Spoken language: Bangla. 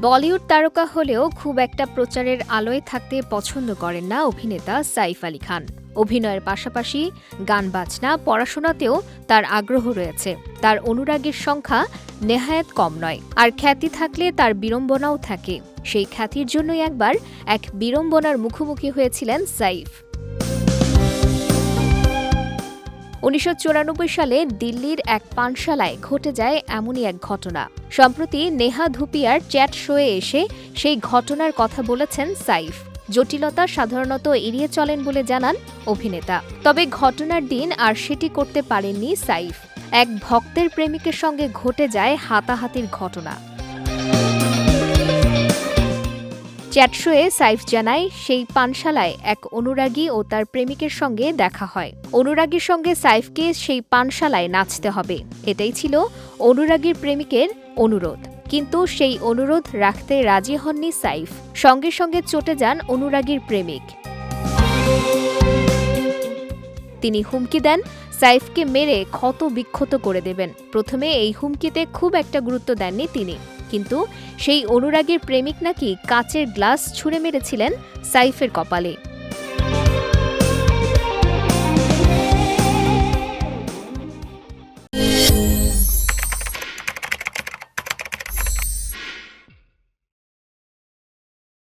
বলিউড তারকা হলেও খুব একটা প্রচারের আলোয় থাকতে পছন্দ করেন না অভিনেতা সাইফ আলী খান। অভিনয়ের পাশাপাশি গান বাজনা, পড়াশোনাতেও তার আগ্রহ রয়েছে। তার অনুরাগের সংখ্যা নেহায়েত কম নয়। আর খ্যাতি থাকলে তার বিড়ম্বনাও থাকে। সেই খ্যাতির জন্যই একবার এক বিড়ম্বনার মুখোমুখি হয়েছিলেন সাইফ। উনিশশো চুরানব্বই সালে দিল্লির এক পানশালায় ঘটে যায় এমনই এক ঘটনা। সম্প্রতি নেহা ধুপিয়ার চ্যাট শোয়ে এসে সেই ঘটনার কথা বলেছেন সাইফ। জটিলতা সাধারণত এড়িয়ে চলেন বলে জানান অভিনেতা। তবে ঘটনার দিন আর সেটি করতে পারেননি সাইফ। এক ভক্তের প্রেমিকের সঙ্গে ঘটে যায় হাতাহাতির ঘটনা। চ্যাটশোয়ে সাইফ জানায়, সেই পানশালায় এক অনুরাগী ও তার প্রেমিকের সঙ্গে দেখা হয়। অনুরাগীর সঙ্গে সাইফকে সেই পানশালায় নাচতে হবে। এটাই ছিল অনুরাগীর প্রেমিকের অনুরোধ। কিন্তু সেই অনুরোধ রাখতে রাজি হননি সাইফ। সঙ্গে সঙ্গে চটে যান অনুরাগীর প্রেমিক। তিনি হুমকি দেন, সাইফকে মেরে ক্ষত বিক্ষত করে দেবেন। প্রথমে এই হুমকিতে খুব একটা গুরুত্ব দেননি তিনি। কিন্তু সেই অনুরাগের প্রেমিক নাকি কাচের গ্লাস ছুঁড়ে মেরেছিলেন সাইফের কপালে।